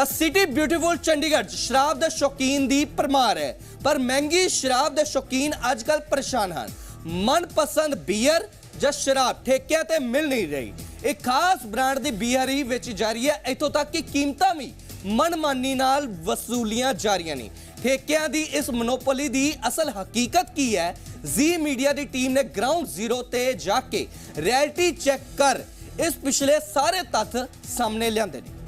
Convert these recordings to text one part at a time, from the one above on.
ਤਾਂ city beautiful Chandigarh 'ਚ ਸ਼ਰਾਬ ਦੇ ਸ਼ੌਕੀਨ ਦੀ ਪਰਮਾਰ ਹੈ। ਪਰ ਮਹਿੰਗੀ ਸ਼ਰਾਬ ਦੇ ਸ਼ੌਕੀਨ ਅੱਜਕੱਲ ਪਰੇਸ਼ਾਨ ਹਨ। ਮਨਪਸੰਦ ਬੀਅਰ ਜਾਂ ਸ਼ਰਾਬ ਠੇਕਿਆਂ ਤੇ ਮਿਲ ਨਹੀਂ ਰਹੀ। ਇੱਕ ਖਾਸ ਬ੍ਰਾਂਡ ਦੀ ਬੀਅਰ ਹੀ ਵਿੱਚ ਜਾ ਰਹੀ ਹੈ। ਇੱਥੋਂ ਤੱਕ ਕਿ ਕੀਮਤਾਂ ਵੀ ਮਨਮਾਨੀ ਨਾਲ ਵਸੂਲੀਆਂ ਜਾ ਰਹੀਆਂ ਨੇ। ਠੇਕਿਆਂ ਦੀ ਇਸ ਮੋਨੋਪੋਲੀ ਦੀ ਅਸਲ ਹਕੀਕਤ ਕੀ ਹੈ? ਜ਼ੀ ਮੀਡੀਆ ਦੀ ਟੀਮ ਨੇ ਗਰਾਊਂਡ ਜ਼ੀਰੋ ਤੇ ਜਾ ਕੇ ਰਿਐਲਿਟੀ ਚੈੱਕ ਕਰ ਇਸ ਪਿਛਲੇ ਸਾਰੇ ਤੱਥ ਸਾਹਮਣੇ ਲਿਆਂਦੇ ਨੇ।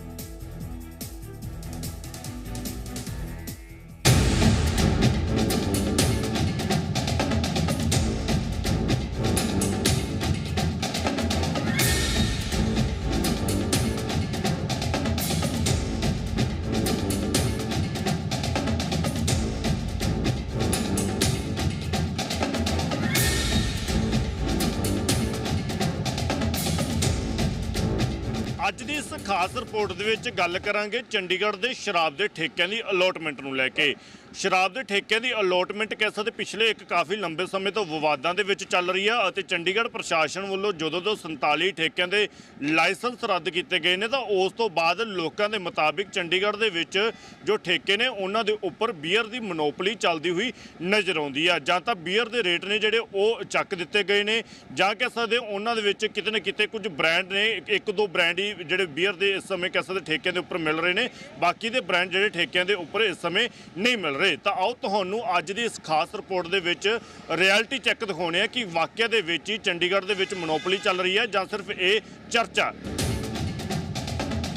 ਅੱਜ ਦੀ ਇਸ ਖਾਸ ਰਿਪੋਰਟ ਦੇ ਵਿੱਚ ਗੱਲ ਕਰਾਂਗੇ ਚੰਡੀਗੜ੍ਹ ਦੇ ਸ਼ਰਾਬ ਦੇ ਠੇਕਿਆਂ ਦੀ ਅਲੋਟਮੈਂਟ ਨੂੰ ਲੈ ਕੇ। ਸ਼ਰਾਬ ਦੇ ਠੇਕਿਆਂ ਦੀ ਅਲੋਟਮੈਂਟ ਕਹਿ ਸਕਦੇ ਪਿਛਲੇ ਇੱਕ ਕਾਫੀ ਲੰਬੇ ਸਮੇਂ ਤੋਂ ਵਿਵਾਦਾਂ ਦੇ ਵਿੱਚ ਚੱਲ ਰਹੀ ਆ ਅਤੇ ਚੰਡੀਗੜ੍ਹ ਪ੍ਰਸ਼ਾਸਨ ਵੱਲੋਂ ਜਦੋਂ ਤੋਂ 47 ਠੇਕਿਆਂ ਦੇ ਲਾਇਸੈਂਸ ਰੱਦ ਕੀਤੇ ਗਏ ਨੇ ਤਾਂ ਉਸ ਤੋਂ ਬਾਅਦ ਲੋਕਾਂ ਦੇ ਮੁਤਾਬਿਕ ਚੰਡੀਗੜ੍ਹ ਦੇ ਵਿੱਚ ਜੋ ਠੇਕੇ ਨੇ, ਉਹਨਾਂ ਦੇ ਉੱਪਰ ਬੀਅਰ ਦੀ ਮੋਨੋਪੋਲੀ ਚੱਲਦੀ ਹੋਈ ਨਜ਼ਰ ਆਉਂਦੀ ਆ। ਜਾਂ ਤਾਂ ਬੀਅਰ ਦੇ ਰੇਟ ਨੇ ਜਿਹੜੇ ਉਹ ਚੱਕ ਦਿੱਤੇ ਗਏ ਨੇ, ਜਾਂ ਕਹਿ ਸਕਦੇ ਉਹਨਾਂ ਦੇ ਵਿੱਚ ਕਿਤੇ ਨਾ ਕਿਤੇ ਕੁਝ ਬ੍ਰਾਂਡ ਨੇ, ਇੱਕ ਦੋ ਬ੍ਰਾਂਡ ਹੀ ਜਿਹੜੇ ਬੀਅਰ ਦੇ ਇਸ ਸਮੇਂ ਕਹਿ ਸਕਦੇ ਠੇਕਿਆਂ ਦੇ ਉੱਪਰ ਮਿਲ ਰਹੇ ਨੇ, ਬਾਕੀ ਦੇ ਬ੍ਰਾਂਡ ਜਿਹੜੇ ਠੇਕਿਆਂ ਦੇ ਉੱਪਰ ਇਸ ਸਮੇਂ ਨਹੀਂ ਮਿਲ ਰਹੇ। ਤਾਂ ਆਓ ਤੁਹਾਨੂੰ ਅੱਜ ਦੀ ਇਸ ਖਾਸ ਰਿਪੋਰਟ ਦੇ ਵਿੱਚ ਰਿਐਲਿਟੀ ਚੈੱਕ ਦਿਖਾਉਣੇ ਆ ਕਿ ਵਾਕਿਆ ਦੇ ਵਿੱਚ ਹੀ ਚੰਡੀਗੜ੍ਹ ਦੇ ਵਿੱਚ ਮੋਨੋਪੋਲੀ ਚੱਲ ਰਹੀ ਹੈ ਜਾਂ ਸਿਰਫ ਇਹ ਚਰਚਾ।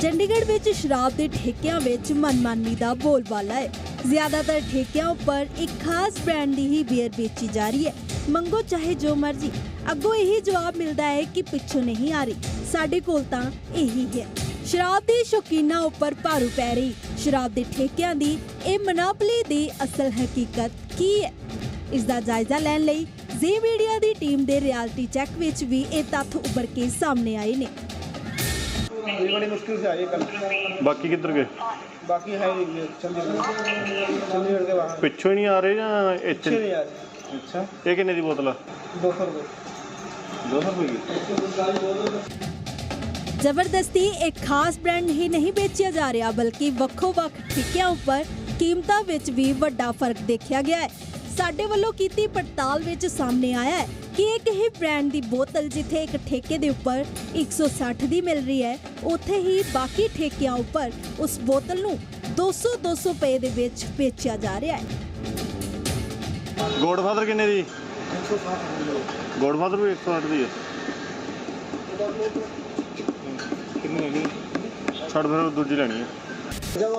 ਚੰਡੀਗੜ੍ਹ ਵਿੱਚ ਸ਼ਰਾਬ ਦੇ ਠੇਕਿਆਂ ਵਿੱਚ ਮਨਮਾਨੀ ਦਾ ਬੋਲਬਾਲਾ ਹੈ। ਜ਼ਿਆਦਾਤਰ ਠੇਕਿਆਂ ਉੱਪਰ ਇੱਕ ਖਾਸ ਬ੍ਰਾਂਡ ਦੀ ਹੀ ਬੀਅਰ ਵੇਚੀ ਜਾ ਰਹੀ ਹੈ। ਮੰਗੋ ਚਾਹੇ ਜੋ ਮਰਜ਼ੀ। ਅੱਗੋਂ ਇਹੀ ਜਵਾਬ ਮਿਲਦਾ ਹੈ ਕਿ ਪਿੱਛੋਂ ਨਹੀਂ ਆ ਰਹੀ। ਸਾਡੇ ਕੋਲ ਤਾਂ ਇਹੀ ਹੈ। ਸ਼ਰਾਬ ਦੇ ਸ਼ੌਕੀਨਾਂ ਉੱਪਰ ਭਾਰੂ ਪੈ ਰਹੀ। ਸ਼ਰਾਬ ਦੇ ਠੇਕਿਆਂ ਦੀ ਇਹ ਮਨਾਪਲੇ ਦੀ ਅਸਲ ਹਕੀਕਤ ਕੀ ਹੈ? ਇਸ ਦਾ ਜਾਇਜ਼ਾ ਲੈਣ ਲਈ ਜ਼ੀ ਮੀਡੀਆ ਦੀ ਟੀਮ ਦੇ ਰਿਐਲਿਟੀ ਚੈੱਕ ਵਿੱਚ ਵੀ ਇਹ ਤੱਥ ਉੱਭਰ ਕੇ ਸਾਹਮਣੇ ਆਏ ਨੇ। ਇਹ ਬੜੀ ਮੁਸ਼ਕਿਲ ਸੇ ਆਈ ਕੱਲ ਬਾਕੀ ਕਿੱਧਰ ਗਏ? ਬਾਕੀ ਹੈ ਚੰਡੀਗੜ੍ਹ। ਦੇ ਬਾਹਰ। ਪਿੱਛੋਂ ਹੀ ਨਹੀਂ ਆ ਰਹੇ ਜਾਂ ਇੱਥੇ? ਨਹੀਂ ਆ ਰਹੇ। ਅੱਛਾ। ਇਹ ਕਿੰਨੇ ਦੀ ਬੋਤਲ ਆ? 200 ਰੁਪਏ। 200 ਰੁਪਏ ਜ਼ਬਰਦਸਤੀ ਇੱਕ ਖਾਸ ਬ੍ਰਾਂਡ ਹੀ ਨਹੀਂ ਵੇਚਿਆ ਜਾ ਰਿਹਾ ਬਲਕਿ ਵੱਖੋ-ਵੱਖ ਠੇਕਿਆਂ ਉੱਪਰ ਕੀਮਤਾਂ ਵਿੱਚ ਵੀ ਵੱਡਾ ਫ਼ਰਕ ਦੇਖਿਆ ਗਿਆ ਹੈ। ਸਾਡੇ ਵੱਲੋਂ ਕੀਤੀ ਪੜਤਾਲ ਵਿੱਚ ਸਾਹਮਣੇ ਆਇਆ ਹੈ ਕਿ ਇੱਕ ਹੀ ਬ੍ਰਾਂਡ ਦੀ ਬੋਤਲ ਜਿੱਥੇ ਇੱਕ ਠੇਕੇ ਦੇ ਉੱਪਰ 160 ਦੀ ਮਿਲ ਰਹੀ ਹੈ ਉੱਥੇ ਹੀ ਬਾਕੀ ਠੇਕਿਆਂ ਉੱਪਰ ਉਸ ਬੋਤਲ ਨੂੰ 200-200 ਰੁਪਏ ਦੇ ਵਿੱਚ ਵੇਚਿਆ ਜਾ ਰਿਹਾ ਹੈ। ਗੋਡਫਾਦਰ ਕਿੰਨੇ ਦੀ? ਗੋਡਫਾਦਰ ਵੀ 108 ਦੀ ਹੈ। कितनी लगी ਛੱਡ ਫਿਰ ਦੂਜੀ ਲੈਣੀ ਹੈ जब वो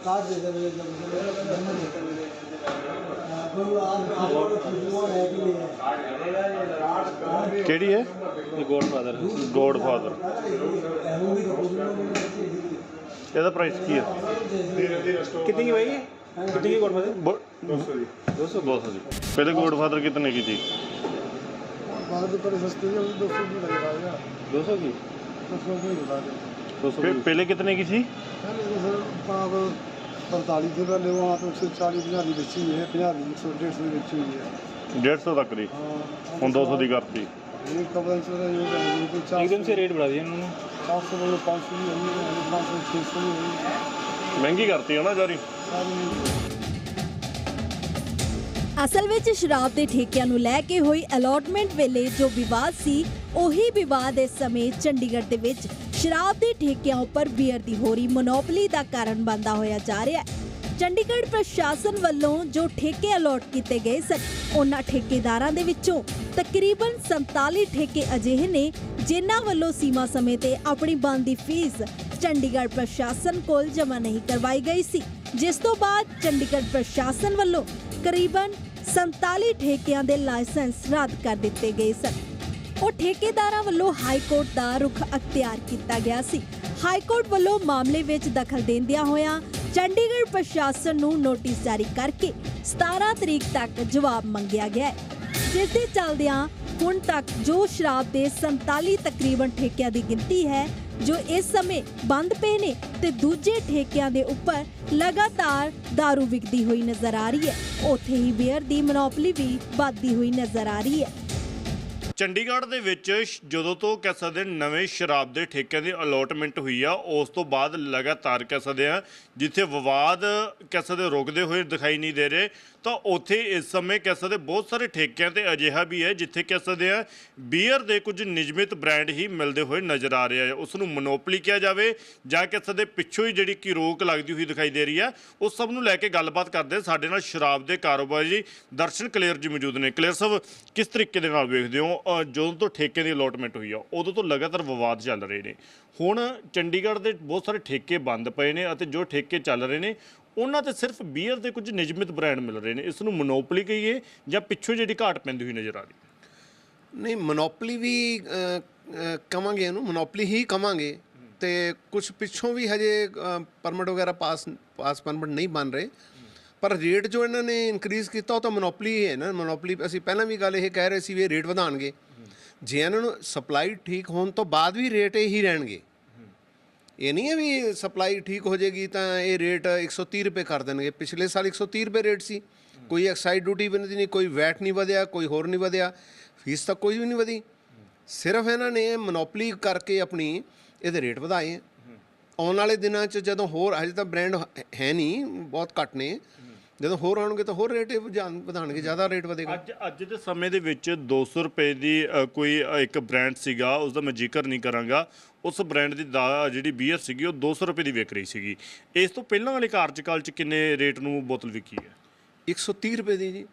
कार्ड दे देंगे जब ਕਿਹੜੀ ਹੈ गॉडफादर ਗੋਡਫਾਦਰ ਇਹਦਾ ਪ੍ਰਾਈਸ ਕੀ ਹੈ कितनी की भाई कितनी की गॉडफादर 200 200 ਦੀ ਪਹਿਲੇ ਗੋਡਫਾਦਰ ਕਿਤਨੇ ਕੀ ਥी बाद तो बड़े सस्ते हैं दो सौ की लगेगा यार 200 की दो सौ की बता दे 200 पहले कितने की थी सर आप पैंतालीस से पहले वहाँ पे एक सौ चालीस पचास की बेची हुई है पचास एक सौ डेढ़ सौ की बेची हुई है 150 तक ਦੀ हाँ ਹੁਣ 200 ਦੀ करती ये कब से ये ये तो चार एकदम से रेट बढ़ा दिया इन्होंने चार सौ बोलो पाँच सौ की हुई है पाँच सौ छः सौ की हुई है ਮਹਿੰਗੀ ਕਰਤੀ ਹੈ ਨਾ ਜਾਰੀ सारी ਅਸਲ ਵਿੱਚ ਸ਼ਰਾਬ ਦੇ ਠੇਕਿਆਂ ਨੂੰ ਲੈ ਕੇ ਹੋਈ ਅਲਾਟਮੈਂਟ ਵੇਲੇ ਜੋ ਵਿਵਾਦ ਸੀ, ਉਹੀ ਵਿਵਾਦ ਇਸ ਸਮੇਂ ਚੰਡੀਗੜ੍ਹ ਦੇ ਵਿੱਚ ਸ਼ਰਾਬ ਦੇ ਠੇਕਿਆਂ ਉੱਪਰ ਬੀਅਰ ਦੀ ਹੋ ਰਹੀ ਮੋਨੋਪੋਲੀ ਦਾ ਕਾਰਨ ਬਣਦਾ ਹੋਇਆ ਜਾ ਰਿਹਾ ਹੈ। ਚੰਡੀਗੜ੍ਹ ਪ੍ਰਸ਼ਾਸਨ ਵੱਲੋਂ ਜੋ ਠੇਕੇ ਅਲਾਟ ਕੀਤੇ ਗਏ ਸਨ, ਉਹਨਾਂ ਠੇਕੇਦਾਰਾਂ ਦੇ ਵਿੱਚੋਂ ਤਕਰੀਬਨ 47 ਠੇਕੇ ਅਜਿਹੇ ਨੇ ਜਿਨ੍ਹਾਂ ਵੱਲੋਂ ਸੀਮਾ ਸਮੇਂ ਤੇ ਆਪਣੀ ਬਣਦੀ ਫੀਸ ਚੰਡੀਗੜ੍ਹ ਪ੍ਰਸ਼ਾਸਨ ਕੋਲ ਜਮ੍ਹਾਂ ਨਹੀਂ ਕਰਵਾਈ ਗਈ ਸੀ। ਜਿਸ ਤੋਂ ਬਾਅਦ ਚੰਡੀਗੜ੍ਹ ਪ੍ਰਸ਼ਾਸਨ ਵੱਲੋਂ ਕਰੀਬਨ 47 ਠੇਕਿਆਂ ਦੇ ਲਾਇਸੈਂਸ ਰੱਦ ਕਰ ਦਿੱਤੇ ਗਏ ਸਨ। ਉਹ ਠੇਕੇਦਾਰਾਂ ਵੱਲੋਂ ਹਾਈ ਕੋਰਟ ਦਾ ਰੁਖ ਅਖਤਿਆਰ ਕੀਤਾ ਗਿਆ ਸੀ। ਹਾਈ ਕੋਰਟ ਵੱਲੋਂ ਮਾਮਲੇ ਵਿੱਚ ਦਖਲ ਦਿੰਦਿਆਂ ਹੋਇਆਂ ਚੰਡੀਗੜ੍ਹ ਪ੍ਰਸ਼ਾਸਨ ਨੂੰ ਨੋਟਿਸ ਜਾਰੀ ਕਰਕੇ 17 ਤਰੀਕ ਤੱਕ ਜਵਾਬ ਮੰਗਿਆ ਗਿਆ ਹੈ। ਜਿਸ ਦੇ ਚੱਲਦਿਆਂ ਹੁਣ ਤੱਕ ਜੋ ਸ਼ਰਾਬ ਦੇ 47 ਤਕਰੀਬਨ ਠੇਕਿਆਂ ਦੀ ਗਿਣਤੀ ਹੈ ਜੋ ਇਸ ਸਮੇਂ ਬੰਦ ਪਏ ਨੇ ਤੇ ਦੂਜੇ ਠੇਕਿਆਂ ਦੇ ਉੱਪਰ ਲਗਾਤਾਰ दारू ਵਿਕਦੀ ਹੋਈ ਨਜ਼ਰ ਆ ਰਹੀ ਹੈ। ਉੱਥੇ ਹੀ ਬੀਅਰ ਦੀ ਮੋਨੋਪੋਲੀ ਵੀ ਵੱਧਦੀ ਹੋਈ ਨਜ਼ਰ ਆ ਰਹੀ ਹੈ। ਚੰਡੀਗੜ੍ਹ ਦੇ ਵਿੱਚ ਜਦੋਂ ਤੋਂ ਕਹਿ ਸਕਦੇ ਹਾਂ ਨਵੇਂ ਸ਼ਰਾਬ ਦੇ ਠੇਕਿਆਂ ਦੀ ਅਲੋਟਮੈਂਟ ਹੋਈ ਆ, ਉਸ ਤੋਂ ਬਾਅਦ ਲਗਾਤਾਰ ਕਹਿ ਸਕਦੇ ਆ ਜਿੱਥੇ ਵਿਵਾਦ ਕਹਿ ਸਕਦੇ ਰੁਕਦੇ ਹੋਏ ਦਿਖਾਈ ਨਹੀਂ ਦੇ ਰਹੇ। ਤਾਂ ਉੱਥੇ ਇਸ ਸਮੇਂ ਕਹਿ ਸਕਦੇ ਬਹੁਤ ਸਾਰੇ ਠੇਕਿਆਂ ਤੇ ਅਜਿਹਾ ਵੀ ਹੈ, ਜਿੱਥੇ ਕਹਿ ਸਕਦੇ ਆ ਬੀਅਰ ਦੇ ਕੁਝ ਨਿਯਮਿਤ ਬ੍ਰਾਂਡ ਹੀ ਮਿਲਦੇ ਹੋਏ ਨਜ਼ਰ ਆ ਰਿਹਾ ਹੈ ਉਸ ਨੂੰ ਮੋਨੋਪੋਲੀ ਕਿਹਾ ਜਾਵੇ ਜਾਂ ਕਹਿ ਸਕਦੇ ਪਿੱਛੋਂ ਹੀ ਜਿਹੜੀ ਕਿ ਰੋਕ ਲੱਗਦੀ ਹੋਈ ਦਿਖਾਈ ਦੇ ਰਹੀ ਹੈ ਉਸ ਸਭ ਨੂੰ ਲੈ ਕੇ ਗੱਲਬਾਤ ਕਰਦੇ ਸਾਡੇ ਨਾਲ ਸ਼ਰਾਬ ਦੇ ਕਾਰੋਬਾਰੀ ਦਰਸ਼ਨ ਕਲੇਰ ਜੀ ਮੌਜੂਦ ਨੇ। ਕਲੇਰ ਸਾਹਿਬ, ਕਿਸ ਤਰੀਕੇ ਦੇ ਨਾਲ ਵੇਖਦੇ ਹੋ? ਜਦੋਂ ਤੋਂ ਠੇਕੇ ਦੀ ਅਲੋਟਮੈਂਟ ਹੋਈ ਆ, ਉਦੋਂ ਤੋਂ ਲਗਾਤਾਰ ਵਿਵਾਦ ਚੱਲ ਰਹੇ ਨੇ। ਹੁਣ ਚੰਡੀਗੜ੍ਹ ਦੇ ਬਹੁਤ ਸਾਰੇ ਠੇਕੇ ਬੰਦ ਪਏ ਨੇ ਅਤੇ ਜੋ ਠੇਕੇ ਚੱਲ ਰਹੇ ਨੇ ਉਹਨਾਂ ਤੇ ਸਿਰਫ ਬੀਅਰ ਦੇ ਕੁਝ ਨਿਯਮਿਤ ਬ੍ਰਾਂਡ ਮਿਲ ਰਹੇ ਨੇ। ਇਸ ਨੂੰ ਮੋਨੋਪੋਲੀ ਕਹੀਏ ਜਾਂ ਪਿੱਛੋਂ ਜਿਹੜੀ ਘਾਟ ਪੈਂਦੀ ਹੋਈ ਨਜ਼ਰ ਆ ਰਹੀ। ਨਹੀਂ ਮੋਨੋਪਲੀ ਵੀ ਅ, ਕਵਾਂਗੇ ਇਹਨੂੰ। ਮੋਨੋਪਲੀ ਹੀ ਕਵਾਂਗੇ। ਤੇ ਕੁਝ ਪਿੱਛੋਂ ਵੀ ਹਜੇ ਪਰਮਿਟ ਵਗੈਰਾ ਪਾਸ ਪਾਸ ਪਰਮਿਟ ਨਹੀਂ ਬਣ ਰਹੇ। ਪਰ ਰੇਟ ਜੋ ਇਹਨਾਂ ਨੇ ਇਨਕਰੀਜ਼ ਕੀਤਾ ਉਹ ਤਾਂ ਮੋਨੋਪਲੀ ਹੀ ਹੈ ਨਾ। ਮੋਨੋਪਲੀ ਅਸੀਂ ਪਹਿਲਾਂ ਵੀ ਗੱਲ ਇਹ ਕਹਿ ਰਹੇ ਸੀ ਵੀ ਇਹ ਰੇਟ ਵਧਾਣਗੇ। ਜੇ ਇਹਨਾਂ ਨੂੰ ਸਪਲਾਈ ਠੀਕ ਹੋਣ ਤੋਂ ਬਾਅਦ ਵੀ ਰੇਟ ਇਹੀ ਰਹਿਣਗੇ। ਇਹ ਨਹੀਂ ਹੈ ਵੀ ਸਪਲਾਈ ਠੀਕ ਹੋ ਜਾਏਗੀ ਤਾਂ ਇਹ ਰੇਟ 130 ਰੁਪਏ ਕਰ ਦੇਣਗੇ। ਪਿਛਲੇ ਸਾਲ 130 ਰੁਪਏ ਰੇਟ ਸੀ। ਕੋਈ ਐਕਸਾਈਜ਼ ਡਿਊਟੀ ਵੀ ਨਹੀਂ ਕੋਈ ਵੈਟ ਨਹੀਂ ਵਧਿਆ, ਕੋਈ ਹੋਰ ਨਹੀਂ ਵਧਿਆ। ਫੀਸ ਤਾਂ ਕੋਈ ਵੀ ਨਹੀਂ ਵਧੀ। ਸਿਰਫ ਇਹਨਾਂ ਨੇ ਮੋਨੋਪਲੀ ਕਰਕੇ ਆਪਣੀ ਇਹਦੇ ਰੇਟ ਵਧਾਏ। ਆਉਣ ਵਾਲੇ ਦਿਨਾਂ 'ਚ ਜਦੋਂ ਹੋਰ, ਹਜੇ ਤਾਂ ਬ੍ਰਾਂਡ ਹੈ ਨਹੀਂ, ਬਹੁਤ ਘੱਟ ਨੇ। ਜਦੋਂ ਹੋਰ ਆਉਣਗੇ ਤਾਂ ਹੋਰ ਰੇਟ ਵਧਾਉਣਗੇ ਜ਼ਿਆਦਾ ਰੇਟ ਵਧੇਗਾ। ਅੱਜ ਅੱਜ ਦੇ ਸਮੇਂ ਦੇ ਵਿੱਚ 200 ਰੁਪਏ ਦੀ ਕੋਈ ਇੱਕ ਬ੍ਰਾਂਡ ਸੀਗਾ ਉਸ ਦਾ ਮੈਂ ਜ਼ਿਕਰ ਨਹੀਂ ਕਰਾਂਗਾ। ਉਸ ਬ੍ਰਾਂਡ ਦੀ ਦਾ ਜਿਹੜੀ ਬੀਅਰ ਸੀਗੀ ਉਹ 200 ਰੁਪਏ ਦੀ ਵਿਕ ਰਹੀ ਸੀਗੀ। ਇਸ ਤੋਂ ਪਹਿਲਾਂ ਵਾਲੇ ਕਾਰਜਕਾਲ 'ਚ ਕਿੰਨੇ ਰੇਟ ਨੂੰ ਬੋਤਲ ਵਿਕੀ ਹੈ? 130 ਰੁਪਏ ਦੀ ਜੀ।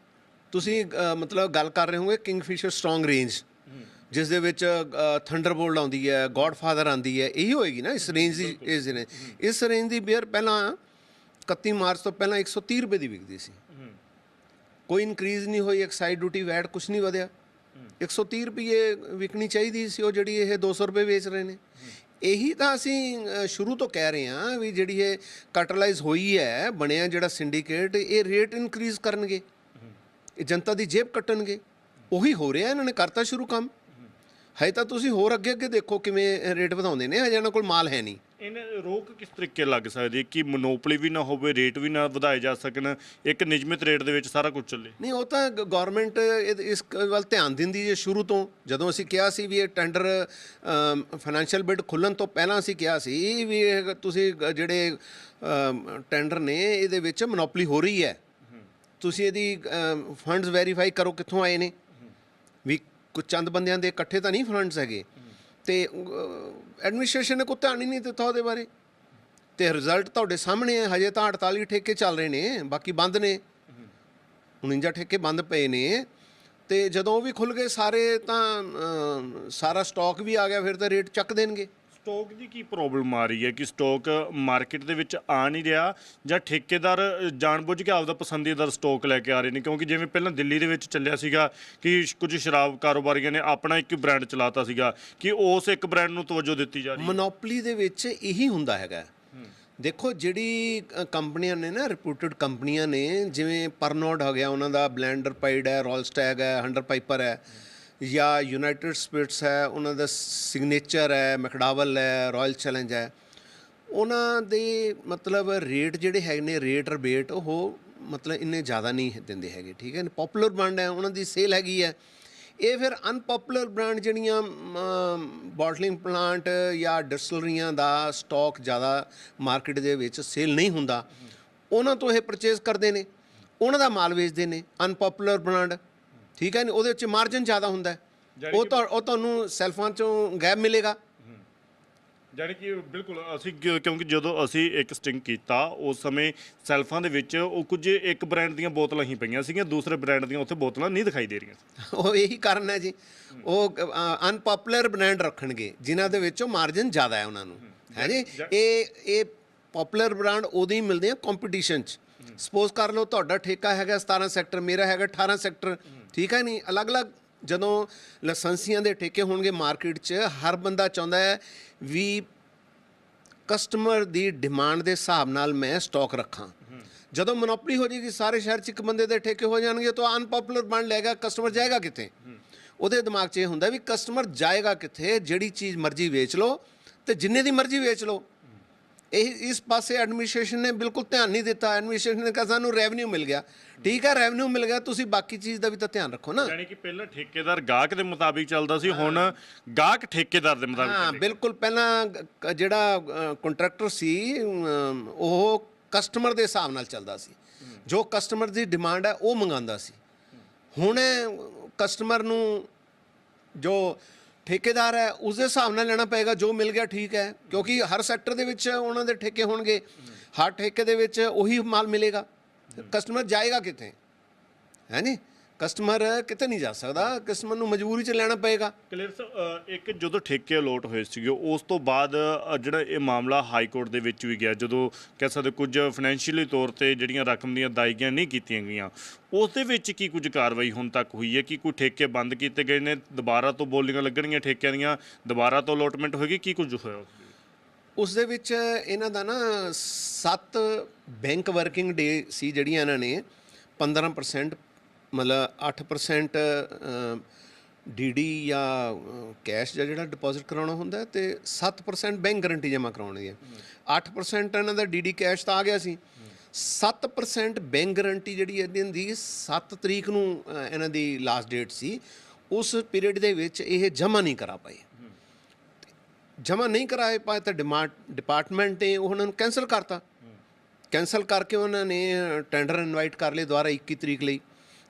ਤੁਸੀਂ ਮਤਲਬ ਗੱਲ ਕਰ ਰਹੇ ਹੋਗੇ ਕਿੰਗਫਿਸ਼ਰ ਸਟਰੋਂਗ ਰੇਂਜ। ਜਿਸ ਦੇ ਵਿੱਚ ਥੰਡਰਬੋਲਟ ਆਉਂਦੀ ਹੈ ਗੋਡਫਾਦਰ ਆਉਂਦੀ ਹੈ ਇਹੀ ਹੋਏਗੀ ਨਾ ਇਸ ਰੇਂਜ ਦੀ ਇਸ ਨੇ ਇਸ ਰੇਂਜ ਦੀ ਬੀਅਰ ਪਹਿਲਾਂ 31 ਮਾਰਚ ਤੋਂ ਪਹਿਲਾਂ 130 ਰੁਪਏ ਦੀ ਵਿਕਦੀ ਸੀ। ਕੋਈ ਇਨਕਰੀਜ਼ ਨਹੀਂ ਹੋਈ ਐਕਸਾਈਡ ਡਿਊਟੀ ਵੈਟ ਕੁਝ ਨਹੀਂ ਵਧਿਆ। 130 ਰੁਪਏ ਵਿਕਣੀ ਚਾਹੀਦੀ ਸੀ, ਉਹ ਜਿਹੜੀ ਇਹ 200 ਰੁਪਏ ਵੇਚ ਰਹੇ ਨੇ। ਇਹੀ ਤਾਂ ਅਸੀਂ ਸ਼ੁਰੂ ਤੋਂ ਕਹਿ ਰਹੇ ਹਾਂ ਵੀ ਜਿਹੜੀ ਇਹ ਕਟਰਲਾਈਜ਼ ਹੋਈ ਹੈ, ਬਣਿਆ ਜਿਹੜਾ ਸਿੰਡੀਕੇਟ ਇਹ ਰੇਟ ਇਨਕਰੀਜ਼ ਕਰਨਗੇ। ਇਹ ਜਨਤਾ ਦੀ ਜੇਬ ਕੱਟਣਗੇ। ਉਹੀ ਹੋ ਰਿਹਾ, ਇਹਨਾਂ ਨੇ ਕਰਤਾ ਸ਼ੁਰੂ ਕੰਮ। ਹੈ ਤਾਂ ਤੁਸੀਂ ਹੋਰ ਅੱਗੇ ਅੱਗੇ ਦੇਖੋ ਕਿਵੇਂ ਰੇਟ ਵਧਾਉਂਦੇ ਨੇ, ਹਜੇ ਇਹਨਾਂ ਕੋਲ ਮਾਲ ਹੈ ਨਹੀਂ। ਇਹਨੇ ਰੋਕ ਕਿਸ ਤਰੀਕੇ ਲੱਗ ਸਕਦੀ ਹੈ? ਕਿ ਮੋਨੋਪੋਲੀ ਵੀ ਨਾ ਹੋਵੇ, ਰੇਟ ਵੀ ਨਾ ਵਧਾਏ ਜਾ ਸਕਣ, ਇੱਕ ਨਿਯਮਿਤ ਰੇਟ ਦੇ ਵਿੱਚ ਸਾਰਾ ਕੁਝ ਚੱਲੇ? ਨਹੀਂ, ਉਹ ਤਾਂ ਗਵਰਨਮੈਂਟ ਇਸ ਵੱਲ ਧਿਆਨ ਦਿੰਦੀ ਹੈ ਸ਼ੁਰੂ ਤੋਂ। ਜਦੋਂ ਅਸੀਂ ਕਿਹਾ ਸੀ ਵੀ ਇਹ ਟੈਂਡਰ ਫਾਈਨੈਂਸ਼ੀਅਲ ਬਿਡ ਖੁੱਲਣ ਤੋਂ ਪਹਿਲਾਂ ਅਸੀਂ ਕਿਹਾ ਸੀ ਵੀ ਇਹ ਤੁਸੀਂ ਜਿਹੜੇ ਟੈਂਡਰ ਨੇ, ਇਹਦੇ ਵਿੱਚ ਮੋਨੋਪਲੀ ਹੋ ਰਹੀ ਹੈ। ਤੁਸੀਂ ਇਹਦੀ ਫੰਡਸ ਵੈਰੀਫਾਈ ਕਰੋ ਕਿੱਥੋਂ ਆਏ ਨੇ। ਵੀ ਕੁਝ ਚੰਦ ਬੰਦਿਆਂ ਦੇ ਇਕੱਠੇ ਤਾਂ ਨਹੀਂ ਫੰਡਸ ਹੈਗੇ। ਤੇ ਐਡਮਿਨਿਸਟ੍ਰੇਸ਼ਨ ਨੇ ਕੋਈ ਧਿਆਨ ਹੀ ਨਹੀਂ ਦਿੱਤਾ ਉਹਦੇ ਬਾਰੇ। ਤੇ ਰਿਜ਼ਲਟ ਤੁਹਾਡੇ ਸਾਹਮਣੇ ਹੈ ਹਜੇ ਤਾਂ 48 ਠੇਕੇ ਚੱਲ ਰਹੇ ਨੇ, ਬਾਕੀ ਬੰਦ ਨੇ। 49 ਠੇਕੇ ਬੰਦ ਪਏ ਨੇ। ਤੇ ਜਦੋਂ ਉਹ ਵੀ ਖੁੱਲ ਗਏ, ਸਾਰੇ ਤਾਂ ਸਾਰਾ ਸਟਾਕ ਵੀ ਆ ਗਿਆ, ਫਿਰ ਤਾਂ ਰੇਟ ਚੱਕ ਦੇਣਗੇ। ਸਟਾਕ ਦੀ ਕੀ ਪ੍ਰੋਬਲਮ ਆ ਰਹੀ ਹੈ? ਕਿ ਸਟਾਕ ਮਾਰਕੀਟ ਦੇ ਵਿੱਚ ਆ ਨਹੀਂ ਰਿਹਾ ਜਾਂ ਠੇਕੇਦਾਰ ਜਾਣਬੁੱਝ ਕੇ ਆਪਦਾ ਪਸੰਦੀਦਾਰ ਸਟਾਕ ਲੈ ਕੇ ਆ ਰਹੇ ਨੇ? ਕਿਉਂਕਿ ਜਿਵੇਂ ਪਹਿਲਾਂ ਦਿੱਲੀ ਦੇ ਵਿੱਚ ਚੱਲਿਆ ਸੀਗਾ ਕਿ ਕੁਝ ਸ਼ਰਾਬ ਕਾਰੋਬਾਰੀਆਂ ਨੇ ਆਪਣਾ ਇੱਕ ਬ੍ਰਾਂਡ ਚਲਾਤਾ ਸੀਗਾ ਕਿ ਉਸ ਇੱਕ ਬ੍ਰਾਂਡ ਨੂੰ ਤਵੱਜੋ ਦਿੱਤੀ ਜਾ ਰਹੀ ਹੈ। ਮੋਨੋਪੋਲੀ ਦੇ ਵਿੱਚ ਇਹੀ ਹੁੰਦਾ ਹੈਗਾ। ਦੇਖੋ, ਜਿਹੜੀ ਕੰਪਨੀਆਂ ਨੇ ਨਾ ਰਿਪੂਟਡ ਕੰਪਨੀਆਂ ਨੇ, ਜਿਵੇਂ ਪਰਨੋਡ ਹੋ ਗਿਆ, ਉਹਨਾਂ ਦਾ ਬਲੈਂਡਰ ਪਾਈਡ ਹੈ, ਰੋਲਸਟੈਗ ਹੈ, ਹੰਡਰ ਪਾਈਪਰ ਹੈ ਜਾਂ ਯੂਨਾਈਟਿਡ ਸਪਿਰਿਟਸ ਹੈ, ਉਹਨਾਂ ਦਾ ਸਿਗਨੇਚਰ ਹੈ ਮੈਕਡਾਵਲ ਹੈ ਰਾਇਲ ਚੈਲੰਜ ਹੈ। ਉਹਨਾਂ ਦੇ ਮਤਲਬ ਰੇਟ ਜਿਹੜੇ ਹੈਗੇ ਨੇ ਰੇਟ ਰਬੇਟ ਉਹ ਮਤਲਬ ਇੰਨੇ ਜ਼ਿਆਦਾ ਨਹੀਂ ਦਿੰਦੇ ਹੈਗੇ, ਠੀਕ ਹੈ। ਪਪੂਲਰ ਬ੍ਰਾਂਡ ਹੈ, ਉਹਨਾਂ ਦੀ ਸੇਲ ਹੈਗੀ ਹੈ। ਇਹ ਫਿਰ ਅਨਪਪੂਲਰ ਬ੍ਰਾਂਡ ਜਿਹੜੀਆਂ ਬੋਟਲਿੰਗ ਪਲਾਂਟ ਜਾਂ ਡਿਸਟਲਰੀਆਂ ਦਾ ਸਟਾਕ ਜ਼ਿਆਦਾ ਮਾਰਕੀਟ ਦੇ ਵਿੱਚ ਸੇਲ ਨਹੀਂ ਹੁੰਦਾ, ਉਹਨਾਂ ਤੋਂ ਇਹ ਪਰਚੇਸ ਕਰਦੇ ਨੇ। ਉਹਨਾਂ ਦਾ ਮਾਲ ਵੇਚਦੇ ਨੇ ਅਨਪਪੂਲਰ ਬ੍ਰਾਂਡ ਠੀਕ ਹੈ ਨੇ? ਉਹਦੇ ਵਿੱਚ ਮਾਰਜਨ ਜ਼ਿਆਦਾ ਹੁੰਦਾ ਹੈ। ਉਹ ਤਾਂ ਉਹ ਤੁਹਾਨੂੰ ਸੈਲਫਾਂ ਚੋਂ ਗੈਪ ਮਿਲੇਗਾ। ਜਾਣੀ ਕਿ ਬਿਲਕੁਲ ਅਸੀਂ ਕਿਉਂ- ਕਿਉਂਕਿ ਜਦੋਂ ਅਸੀਂ ਇੱਕ ਸਟਿੰਗ ਕੀਤਾ ਉਸ ਸਮੇਂ ਸੈਲਫਾਂ ਦੇ ਵਿੱਚ ਉਹ ਕੁਝ ਇੱਕ ਬ੍ਰਾਂਡ ਦੀਆਂ ਬੋਤਲਾਂ ਹੀ ਪਈਆਂ ਸੀਗੀਆਂ ਦੂਸਰੇ ਬ੍ਰਾਂਡ ਦੀਆਂ ਉੱਥੇ ਬੋਤਲਾਂ ਨਹੀਂ ਦਿਖਾਈ ਦੇ ਰਹੀਆਂ ਉਹ ਇਹੀ ਕਾਰਨ ਹੈ ਜੀ। ਉਹ ਅਨਪਪੂਲਰ ਬ੍ਰਾਂਡ ਰੱਖਣਗੇ ਜਿਨ੍ਹਾਂ ਦੇ ਵਿੱਚੋਂ ਮਾਰਜਨ ਜ਼ਿਆਦਾ ਹੈ ਉਹਨਾਂ ਨੂੰ। ਹੈ। ਜੀ? ਇਹ ਇਹ ਪਪੂਲਰ ਬ੍ਰਾਂਡ ਉਦੋਂ ਹੀ ਮਿਲਦੇ ਆ ਕੰਪੀਟੀਸ਼ਨ 'ਚ। ਸਪੋਜ਼ ਕਰ ਲਓ ਤੁਹਾਡਾ ਠੇਕਾ ਹੈਗਾ 17 ਸੈਕਟਰ ਮੇਰਾ ਹੈਗਾ 18 ਸੈਕਟਰ ਠੀਕ ਹੈ ਨਹੀਂ? ਅਲੱਗ-ਅਲੱਗ ਜਦੋਂ ਲਾਇਸੈਂਸੀਆਂ ਦੇ ਠੇਕੇ ਹੋਣਗੇ ਮਾਰਕੀਟ 'ਚ, ਹਰ ਬੰਦਾ ਚਾਹੁੰਦਾ ਹੈ ਵੀ ਕਸਟਮਰ ਦੀ ਡਿਮਾਂਡ ਦੇ ਹਿਸਾਬ ਨਾਲ ਮੈਂ ਸਟਾਕ ਰੱਖਾਂ। ਜਦੋਂ ਮੋਨੋਪੋਲੀ ਹੋ ਜਾਏਗੀ, ਸਾਰੇ ਸ਼ਹਿਰ 'ਚ ਇੱਕ ਬੰਦੇ ਦੇ ਠੇਕੇ ਹੋ ਜਾਣਗੇ ਤਾਂ ਅਨਪਪੂਲਰ ਬਣ ਲੈਗਾ ਕਸਟਮਰ ਜਾਏਗਾ ਕਿੱਥੇ? ਉਹਦੇ ਦਿਮਾਗ 'ਚ ਇਹ ਹੁੰਦਾ ਵੀ ਕਸਟਮਰ ਜਾਏਗਾ ਕਿੱਥੇ, ਜਿਹੜੀ ਚੀਜ਼ ਮਰਜ਼ੀ ਵੇਚ ਲਓ ਤੇ ਜਿੰਨੇ ਦੀ ਮਰਜ਼ੀ ਵੇਚ ਲਓ। ਇਹ ਇਸ ਪਾਸੇ ਐਡਮਿਨਿਸਟ੍ਰੇਸ਼ਨ ਨੇ ਬਿਲਕੁਲ ਧਿਆਨ ਨਹੀਂ ਦਿੱਤਾ। ਐਡਮਿਨਿਸਟ੍ਰੇਸ਼ਨ ਨੇ ਕਿਹਾ ਸਾਨੂੰ ਰੈਵਨਿਊ ਮਿਲ ਗਿਆ। ਠੀਕ ਹੈ ਰੈਵਨਿਊ ਮਿਲ ਗਿਆ ਤੁਸੀਂ ਬਾਕੀ ਚੀਜ਼ ਦਾ ਵੀ ਤਾਂ ਧਿਆਨ ਰੱਖੋ ਨਾ। ਯਾਨੀ ਕਿ ਪਹਿਲਾਂ ਠੇਕੇਦਾਰ ਗਾਹਕ ਦੇ ਮੁਤਾਬਿਕ ਚੱਲਦਾ ਸੀ ਹੁਣ ਗਾਹਕ ਠੇਕੇਦਾਰ ਦੇ ਮੁਤਾਬਿਕ ਹਾਂ। ਬਿਲਕੁਲ ਪਹਿਲਾਂ ਜਿਹੜਾ ਕੰਟਰੈਕਟਰ ਸੀ ਉਹ ਕਸਟਮਰ ਦੇ ਹਿਸਾਬ ਨਾਲ ਚੱਲਦਾ ਸੀ। ਜੋ ਕਸਟਮਰ ਦੀ ਡਿਮਾਂਡ ਹੈ ਉਹ ਮੰਗਾਉਂਦਾ ਸੀ। ਹੁਣ ਕਸਟਮਰ ਨੂੰ ਜੋ ਠੇਕੇਦਾਰ ਹੈ, ਉਸ ਦੇ ਹਿਸਾਬ ਨਾਲ ਲੈਣਾ ਪਏਗਾ, ਜੋ ਮਿਲ ਗਿਆ ਠੀਕ ਹੈ, ਕਿਉਂਕਿ ਹਰ ਸੈਕਟਰ ਦੇ ਵਿੱਚ ਉਹਨਾਂ ਦੇ ਠੇਕੇ ਹੋਣਗੇ। ਹਰ ਠੇਕੇ ਦੇ ਵਿੱਚ ਉਹੀ ਮਾਲ ਮਿਲੇਗਾ। ਕਸਟਮਰ ਜਾਏਗਾ ਕਿੱਥੇ? ਹੈ ਨੀ? ਕਸਟਮਰ ਕਿਤੇ ਨਹੀਂ ਜਾ ਸਕਦਾ ਕਸਟਮਰ ਨੂੰ ਮਜਬੂਰੀ 'ਚ ਲੈਣਾ ਪਏਗਾ। ਕਲੀਅਰ ਸਰ ਇੱਕ ਜਦੋਂ ਠੇਕੇ ਅਲੋਟ ਹੋਏ ਸੀਗੇ ਉਸ ਤੋਂ ਬਾਅਦ ਜਿਹੜਾ ਇਹ ਮਾਮਲਾ ਹਾਈ ਕੋਰਟ ਦੇ ਵਿੱਚ ਵੀ ਗਿਆ ਜਦੋਂ ਕਹਿ ਸਕਦੇ ਕੁਝ ਫਾਈਨੈਂਸ਼ੀਅਲੀ ਤੌਰ ਤੇ ਜਿਹੜੀਆਂ ਰਕਮ ਦੀਆਂ ਅਦਾਇਗੀਆਂ ਨਹੀਂ ਕੀਤੀਆਂ ਗਈਆਂ ਉਸ ਦੇ ਵਿੱਚ ਕੀ ਕੁਝ ਕਾਰਵਾਈ ਹੁਣ ਤੱਕ ਹੋਈ ਹੈ? ਕਿ ਕੋਈ ਠੇਕੇ ਬੰਦ ਕੀਤੇ ਗਏ ਨੇ? ਦੁਬਾਰਾ ਤੋਂ ਬੋਲੀਆਂ ਲੱਗਣਗੀਆਂ ਠੇਕਿਆਂ ਦੀਆਂ? ਦੁਬਾਰਾ ਤੋਂ ਅਲੋਟਮੈਂਟ ਹੋਏਗੀ? ਕੀ ਕੁਝ ਹੋਇਆ ਉਸ ਦੇ ਵਿੱਚ? ਉਸ ਦੇ ਵਿੱਚ ਇਹਨਾਂ ਦਾ ਨਾ 7 ਬੈਂਕ ਵਰਕਿੰਗ ਡੇ ਸੀ ਜਿਹੜੀਆਂ ਇਹਨਾਂ ਨੇ 15% ਮਤਲਬ 8% ਡੀਡੀ ਜਾਂ ਕੈਸ਼ ਜਾਂ ਜਿਹੜਾ ਡਿਪੋਜ਼ਿਟ ਕਰਾਉਣਾ ਹੁੰਦਾ ਹੈ ਤੇ 7% ਬੈਂਕ ਗਾਰੰਟੀ ਜਮ੍ਹਾਂ ਕਰਾਉਣੀ ਹੈ। 8% ਇਹਨਾਂ ਦਾ ਡੀਡੀ ਕੈਸ਼ ਤਾਂ ਆ ਗਿਆ ਸੀ। 7% ਬੈਂਕ ਗਾਰੰਟੀ ਜਿਹੜੀ ਇਹਨਾਂ ਦੀ 7 ਤਰੀਕ ਨੂੰ ਇਹਨਾਂ ਦੀ ਲਾਸਟ ਡੇਟ ਸੀ। ਉਸ ਪੀਰੀਅਡ ਦੇ ਵਿੱਚ ਇਹ ਜਮ੍ਹਾਂ ਨਹੀਂ ਕਰਾ ਪਾਏ। ਜਮ੍ਹਾਂ ਨਹੀਂ ਕਰਾਏ ਪਾਏ ਤਾਂ ਡਿਮਾਂਡ ਡਿਪਾਰਟਮੈਂਟ ਨੇ ਉਹਨਾਂ ਨੂੰ ਕੈਨਸਲ ਕਰਤਾ। ਕੈਨਸਲ ਕਰਕੇ ਉਹਨਾਂ ਨੇ ਟੈਂਡਰ ਇਨਵਾਈਟ ਕਰ ਲਏ ਦੁਬਾਰਾ 21 ਤਰੀਕ ਲਈ।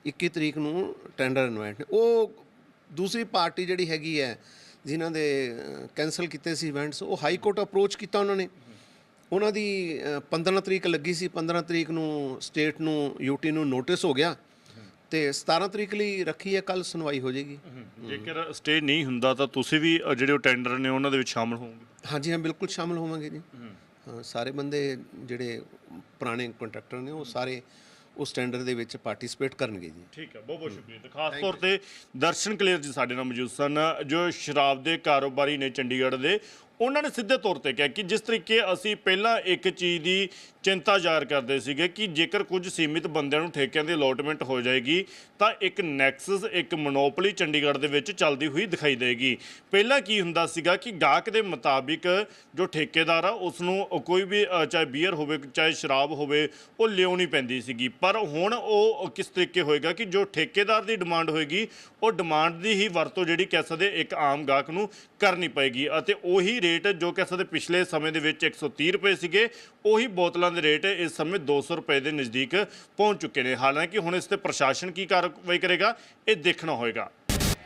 21 ਤਰੀਕ ਨੂੰ ਟੈਂਡਰ ਇਨਵਾਈਟ ਉਹ ਦੂਸਰੀ ਪਾਰਟੀ ਜਿਹੜੀ ਹੈਗੀ ਹੈ ਜਿਨ੍ਹਾਂ ਦੇ ਕੈਨਸਲ ਕੀਤੇ ਸੀ ਇਵੈਂਟਸ ਉਹ ਹਾਈ ਕੋਰਟ ਅਪਰੋਚ ਕੀਤਾ ਉਹਨਾਂ ਨੇ। ਉਹਨਾਂ ਦੀ ਅ, 15 ਤਰੀਕ ਲੱਗੀ ਸੀ। 15 ਤਰੀਕ ਨੂੰ ਸਟੇਟ ਨੂੰ ਯੂਟੀ ਨੂੰ ਨੋਟਿਸ ਹੋ ਗਿਆ। ਤੇ 17 ਤਰੀਕ ਲਈ ਰੱਖੀ ਹੈ ਕੱਲ ਸੁਣਵਾਈ ਹੋ ਜਾਏਗੀ। ਜੇਕਰ ਸਟੇ ਨਹੀਂ ਹੁੰਦਾ ਤਾਂ ਤੁਸੀਂ ਵੀ ਜਿਹੜੇ ਉਹ ਟੈਂਡਰ ਨੇ ਉਹਨਾਂ ਦੇ ਵਿੱਚ ਸ਼ਾਮਲ ਹੋਵੋਗੇ। ਹਾਂਜੀ ਹਾਂ ਬਿਲਕੁਲ ਸ਼ਾਮਲ ਹੋਵਾਂਗੇ ਜੀ। ਸਾਰੇ ਬੰਦੇ ਜਿਹੜੇ ਪੁਰਾਣੇ ਕੰਟਰੈਕਟਰ ਨੇ ਉਹ ਸਾਰੇ ਉਸ ਟੈਂਡਰ ਦੇ ਵਿੱਚ ਪਾਰਟਿਸਿਪੇਟ ਕਰਨਗੇ ਜੀ। ਠੀਕ ਹੈ ਬਹੁਤ ਬਹੁਤ ਸ਼ੁਕਰੀਆ ਤੇ ਖਾਸ ਤੌਰ ਤੇ ਦਰਸ਼ਨ ਕਲੀਅਰ ਜੀ ਸਾਡੇ ਨਾਲ ਮੌਜੂਦ ਸਨ। ਜੋ ਸ਼ਰਾਬ ਦੇ ਕਾਰੋਬਾਰੀ ਨੇ ਚੰਡੀਗੜ੍ਹ ਦੇ ਉਹਨਾਂ ਨੇ ਸਿੱਧੇ ਤੌਰ ਤੇ ਕਿਹਾ ਕਿ ਜਿਸ ਤਰੀਕੇ ਅਸੀਂ ਪਹਿਲਾਂ ਇੱਕ ਚੀਜ਼ ਦੀ ਚਿੰਤਾ ਜ਼ਾਹਰ ਕਰਦੇ ਸੀਗੇ ਕਿ ਜੇਕਰ ਕੁਝ ਸੀਮਿਤ ਬੰਦਿਆਂ ਨੂੰ ਠੇਕਿਆਂ ਦੀ ਅਲੋਟਮੈਂਟ ਹੋ ਜਾਏਗੀ, ਤਾਂ ਇੱਕ ਨੈਕਸਸ ਇੱਕ ਮੋਨੋਪੋਲੀ ਚੰਡੀਗੜ੍ਹ ਦੇ ਵਿੱਚ ਚੱਲਦੀ ਹੋਈ ਦਿਖਾਈ ਦੇਗੀ। ਪਹਿਲਾਂ ਕੀ ਹੁੰਦਾ ਸੀਗਾ ਕਿ ਗਾਹਕ ਦੇ ਮੁਤਾਬਿਕ ਜੋ ਠੇਕੇਦਾਰ ਆ ਉਸ ਨੂੰ ਕੋਈ ਵੀ ਚਾਹੇ ਬੀਅਰ ਹੋਵੇ, ਚਾਹੇ ਸ਼ਰਾਬ ਹੋਵੇ, ਉਹ ਲਿਆਉਣੀ ਪੈਂਦੀ ਸੀਗੀ। ਪਰ ਹੁਣ ਉਹ ਕਿਸ ਤਰੀਕੇ ਹੋਏਗਾ ਕਿ ਜੋ ਠੇਕੇਦਾਰ ਦੀ ਡਿਮਾਂਡ ਹੋਏਗੀ, ਉਹ ਡਿਮਾਂਡ ਦੀ ਹੀ ਵਰਤੋਂ ਜਿਹੜੀ ਕਹਿ ਸਕਦੇ ਇੱਕ ਆਮ ਗਾਹਕ ਨੂੰ ਕਰਨੀ ਪਏਗੀ ਅਤੇ ਉਹੀ ਰੇਟ ਜੋ ਕਹਿ ਸਕਦੇ ਪਿਛਲੇ ਸਮੇਂ ਦੇ ਵਿੱਚ 130 ਰੁਪਏ ਸੀਗੇ, ਉਹੀ ਬੋਤਲਾਂ ਦੇ ਰੇਟ ਇਸ ਸਮੇਂ 200 ਰੁਪਏ ਦੇ ਨਜ਼ਦੀਕ ਪਹੁੰਚ ਚੁੱਕੇ ਨੇ। ਹਾਲਾਂਕਿ ਹੁਣ ਇਸ ਤੇ ਪ੍ਰਸ਼ਾਸਨ ਕੀ ਕਾਰਵਾਈ ਕਰੇਗਾ, ਇਹ ਦੇਖਣਾ ਹੋਏਗਾ।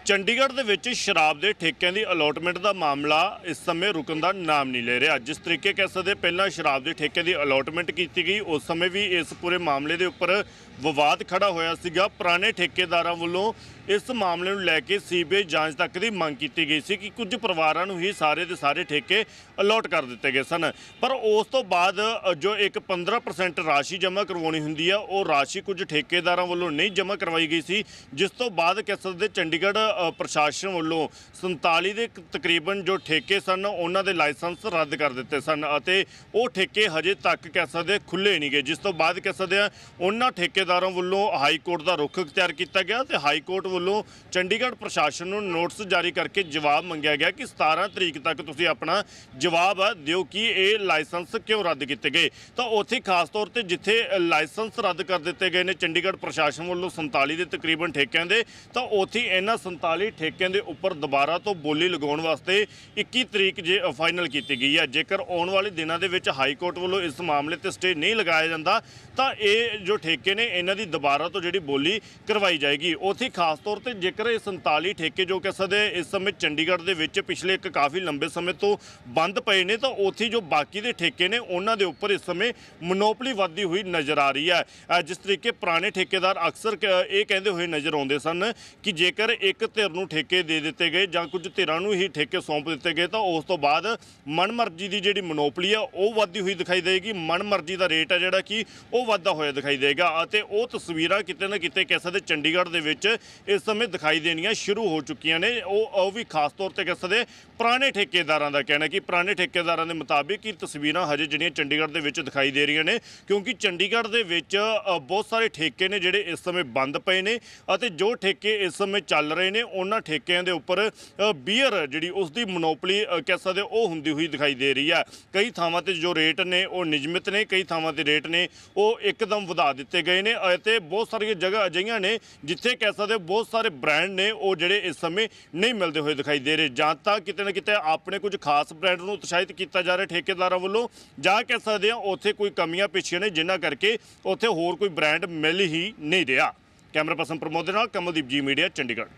ਚੰਡੀਗੜ੍ਹ ਦੇ ਵਿੱਚ ਸ਼ਰਾਬ ਦੇ ਠੇਕਿਆਂ ਦੀ ਅਲੋਟਮੈਂਟ ਦਾ ਮਾਮਲਾ ਇਸ ਸਮੇਂ ਰੁਕਣ ਦਾ ਨਾਮ ਨਹੀਂ ਲੈ ਰਿਹਾ। ਜਿਸ ਤਰੀਕੇ ਕਹਿ ਸਕਦੇ ਪਹਿਲਾਂ ਸ਼ਰਾਬ ਦੇ ਠੇਕਿਆਂ ਦੀ ਅਲੋਟਮੈਂਟ ਕੀਤੀ ਗਈ, ਉਸ ਸਮੇਂ ਵੀ ਇਸ ਪੂਰੇ ਮਾਮਲੇ ਦੇ ਉੱਪਰ ਵਿਵਾਦ ਖੜਾ ਹੋਇਆ ਸੀਗਾ। ਪੁਰਾਣੇ ਠੇਕੇਦਾਰਾਂ ਵੱਲੋਂ ਇਸ ਮਾਮਲੇ ਨੂੰ ਲੈ ਕੇ ਸੀਬੀਆਈ ਜਾਂਚ ਤੱਕ ਦੀ ਮੰਗ ਕੀਤੀ ਗਈ ਸੀ ਕਿ ਕੁਝ ਪਰਿਵਾਰਾਂ ਨੂੰ ਹੀ ਸਾਰੇ ਦੇ ਸਾਰੇ ਠੇਕੇ ਅਲੋਟ ਕਰ ਦਿੱਤੇ ਗਏ ਸਨ। ਪਰ ਉਸ ਤੋਂ ਬਾਅਦ ਜੋ ਇੱਕ 15% ਰਾਸ਼ੀ ਜਮ੍ਹਾਂ ਕਰਵਾਉਣੀ ਹੁੰਦੀ ਆ, ਉਹ ਰਾਸ਼ੀ ਕੁਝ ਠੇਕੇਦਾਰਾਂ ਵੱਲੋਂ ਨਹੀਂ ਜਮ੍ਹਾਂ ਕਰਵਾਈ ਗਈ ਸੀ। ਜਿਸ ਤੋਂ ਬਾਅਦ ਕਹਿ ਸਕਦੇ ਚੰਡੀਗੜ੍ਹ ਪ੍ਰਸ਼ਾਸਨ ਵੱਲੋਂ 47 ਦੇ ਤਕਰੀਬਨ ਜੋ ਠੇਕੇ ਸਨ, ਉਹਨਾਂ ਦੇ ਲਾਇਸੈਂਸ ਰੱਦ ਕਰ ਦਿੱਤੇ ਸਨ ਅਤੇ ਉਹ ਠੇਕੇ ਹਜੇ ਤੱਕ ਕਹਿ ਸਕਦੇ ਖੁੱਲੇ ਨਹੀਂ ਗਏ। ਜਿਸ ਤੋਂ ਬਾਅਦ ਕਹਿ ਸਕਦੇ ਆ ਉਹਨਾਂ ਠੇਕੇਦਾਰਾਂ ਵੱਲੋਂ ਹਾਈ ਕੋਰਟ ਦਾ ਰੁਖ ਅਖਤਿਆਰ ਕੀਤਾ ਗਿਆ ਤੇ ਹਾਈ ਕੋਰਟ ਵੱਲੋਂ ਚੰਡੀਗੜ੍ਹ ਪ੍ਰਸ਼ਾਸਨ ਨੂੰ ਨੋਟਿਸ ਜਾਰੀ ਕਰਕੇ ਜਵਾਬ ਮੰਗਿਆ ਗਿਆ ਕਿ 17 ਤਰੀਕ ਤੱਕ ਤੁਸੀਂ ਆਪਣਾ ਜਵਾਬ ਦਿਓ ਕਿ ਇਹ ਲਾਇਸੈਂਸ ਕਿਉਂ ਰੱਦ ਕੀਤੇ ਗਏ। ਤਾਂ ਉੱਥੇ ਖਾਸ ਤੌਰ ਤੇ ਜਿੱਥੇ ਲਾਇਸੈਂਸ ਰੱਦ ਕਰ ਦਿੱਤੇ ਗਏ ਨੇ ਚੰਡੀਗੜ੍ਹ ਪ੍ਰਸ਼ਾਸਨ ਵੱਲੋਂ 47 ਦੇ ਤਕਰੀਬਨ ਠੇਕਿਆਂ ਦੇ, ਤਾਂ ਉੱਥੇ ਇਹਨਾਂ 47 ਠੇਕਿਆਂ ਦੇ ਉੱਪਰ ਦੁਬਾਰਾ ਤੋਂ ਬੋਲੀ ਲਗਾਉਣ ਵਾਸਤੇ 21 ਤਰੀਕ ਜੇ ਫਾਈਨਲ ਕੀਤੀ ਗਈ ਹੈ। ਜੇਕਰ ਆਉਣ ਵਾਲੇ ਦਿਨਾਂ ਦੇ ਵਿੱਚ ਹਾਈ ਕੋਰਟ ਵੱਲੋਂ ਇਸ ਮਾਮਲੇ ਤੇ ਸਟੇ ਨਹੀਂ ਲਗਾਇਆ ਜਾਂਦਾ, ਤਾਂ ਇਹ ਜੋ ਠੇਕੇ ਨੇ, ਇਹਨਾਂ ਦੀ ਦੁਬਾਰਾ ਤੋਂ ਜਿਹੜੀ ਬੋਲੀ ਕਰਵਾਈ ਜਾਏਗੀ। ਉੱਥੇ ਖਾਸ ਤੌਰ ਤੇ ਜੇਕਰ ਇਹ 47 ਠੇਕੇ ਜੋ ਕਿ ਸਦੇ ਇਸ ਸਮੇਂ ਚੰਡੀਗੜ੍ਹ ਦੇ ਵਿੱਚ ਪਿਛਲੇ ਇੱਕ ਕਾਫੀ ਲੰਬੇ ਸਮੇਂ ਤੋਂ ਬੰਦ ਪਏ ਨੇ, ਤਾਂ ਉੱਥੇ ਜੋ ਬਾਕੀ ਦੇ ਠੇਕੇ ਨੇ, ਉਹਨਾਂ ਦੇ ਉੱਪਰ ਇਸ ਸਮੇਂ ਮੋਨੋਪਲੀ ਵੱਧਦੀ ਹੋਈ ਨਜ਼ਰ ਆ ਰਹੀ ਹੈ। ਜਿਸ ਤਰੀਕੇ ਪੁਰਾਣੇ ਠੇਕੇਦਾਰ ਅਕਸਰ ਕ- ਇਹ ਕਹਿੰਦੇ ਹੋਏ ਨਜ਼ਰ ਆਉਂਦੇ ਸਨ ਕਿ ਜੇਕਰ ਇੱਕ ਧਿਰ ਨੂੰ ਠੇਕੇ ਦੇ ਦਿੱਤੇ ਗਏ ਜਾਂ ਕੁਝ ਧਿਰਾਂ ਨੂੰ ਹੀ ਠੇਕੇ ਸੌਂਪ ਦਿੱਤੇ ਗਏ, ਤਾਂ ਉਸ ਤੋਂ ਬਾਅਦ ਮਨਮਰਜ਼ੀ ਦੀ ਜਿਹੜੀ ਮੋਨੋਪਲੀ ਆ, ਉਹ ਵੱਧਦੀ ਹੋਈ ਦਿਖਾਈ ਦੇਗੀ ਮਨਮਰਜ਼ੀ ਦਾ ਰੇਟ ਹੈ ਜਿਹੜਾ ਕਿ ਉਹ ਵੱਧਦਾ ਹੋਇਆ ਦਿਖਾਈ ਦੇਗਾ ਅਤੇ ਉਹ ਤਸਵੀਰਾਂ ਕਿਤੇ ਨਾ ਕਿਤੇ ਕਹਿ ਸਕਦੇ ਚੰਡੀਗੜ੍ਹ ਦੇ ਵਿੱਚ ਇਸ ਸਮੇਂ ਦਿਖਾਈ ਦੇਣੀਆਂ ਸ਼ੁਰੂ ਹੋ ਚੁੱਕੀਆਂ ਨੇ। ਉਹ ਉਹ ਵੀ ਖਾਸ ਤੌਰ ਤੇ ਕਹਿ ਸਕਦੇ ਪੁਰਾਣੇ ਠੇਕੇਦਾਰਾਂ ਦਾ ਕਹਿਣਾ ਕਿ ਪੁਰਾਣੇ ਠੇਕੇਦਾਰਾਂ ਦੇ ਮੁਤਾਬਿਕ ਇਹ ਤਸਵੀਰਾਂ ਹਜੇ ਜਿਹੜੀਆਂ ਚੰਡੀਗੜ੍ਹ ਦੇ ਵਿੱਚ ਦਿਖਾਈ ਦੇ ਰਹੀਆਂ ਨੇ, ਕਿਉਂਕਿ ਚੰਡੀਗੜ੍ਹ ਦੇ ਵਿੱਚ ਬਹੁਤ ਸਾਰੇ ਠੇਕੇ ਨੇ ਜਿਹੜੇ ਇਸ ਸਮੇਂ ਬੰਦ ਪਏ ਨੇ ਅਤੇ ਜੋ ਠੇਕੇ ਇਸ ਸਮੇਂ ਚੱਲ ਰਹੇ ਨੇ ਉਹਨਾਂ ਠੇਕਿਆਂ ਦੇ ਉੱਪਰ ਬੀਅਰ ਜਿਹੜੀ ਉਸ ਦੀ ਮੋਨੋਪਲੀ ਕਹਿ ਸਕਦੇ ਉਹ ਹੁੰਦੀ ਹੋਈ ਦਿਖਾਈ ਦੇ ਰਹੀ ਹੈ। ਕਈ ਥਾਵਾਂ ਤੇ ਜੋ ਰੇਟ ਨੇ, ਉਹ ਨਿਯਮਿਤ ਨੇ, ਕਈ ਥਾਵਾਂ ਤੇ ਰੇਟ ਨੇ, ਉਹ ਇੱਕਦਮ ਵਧਾ ਦਿੱਤੇ ਗਏ ਨੇ। ਅਤੇ ਬਹੁਤ ਸਾਰੀਆਂ ਜਗ੍ਹਾ ਅਜਿਹੀਆਂ ਨੇ, ਜਿੱਥੇ ਕਹਿ ਸਕਦੇ ਬਹੁਤ ਸਾਰੇ ਬ੍ਰਾਂਡ ਨੇ, ਉਹ ਜਿਹੜੇ ਇਸ ਸਮੇਂ ਨਹੀਂ ਮਿਲਦੇ ਹੋਏ ਦਿਖਾਈ ਦੇ ਰਹੇ। ਜਾਂ ਤਾਂ ਕਿਤੇ ਨਾ ਕਿਤੇ ਆਪਣੇ ਕੁਝ ਖਾਸ ਬ੍ਰਾਂਡ ਨੂੰ ਉਤਸ਼ਾਹਿਤ ਕੀਤਾ ਜਾ ਰਿਹਾ ਠੇਕੇਦਾਰਾਂ ਵੱਲੋਂ, ਜਾਂ ਕਹਿ ਸਕਦੇ ਆ ਉੱਥੇ ਕੋਈ ਕਮੀਆਂ ਪੇਸ਼ੀਆਂ ਨੇ, ਜਿਨ੍ਹਾਂ ਕਰਕੇ ਉੱਥੇ ਹੋਰ ਕੋਈ ਬ੍ਰਾਂਡ ਮਿਲ ਹੀ ਨਹੀਂ ਰਿਹਾ। ਕੈਮਰਾ ਪਰਸਨ ਪ੍ਰਮੋਦ ਦੇ ਨਾਲ, ਕਮਲਦੀਪ ਜੀ ਮੀਡੀਆ, ਚੰਡੀਗੜ੍ਹ।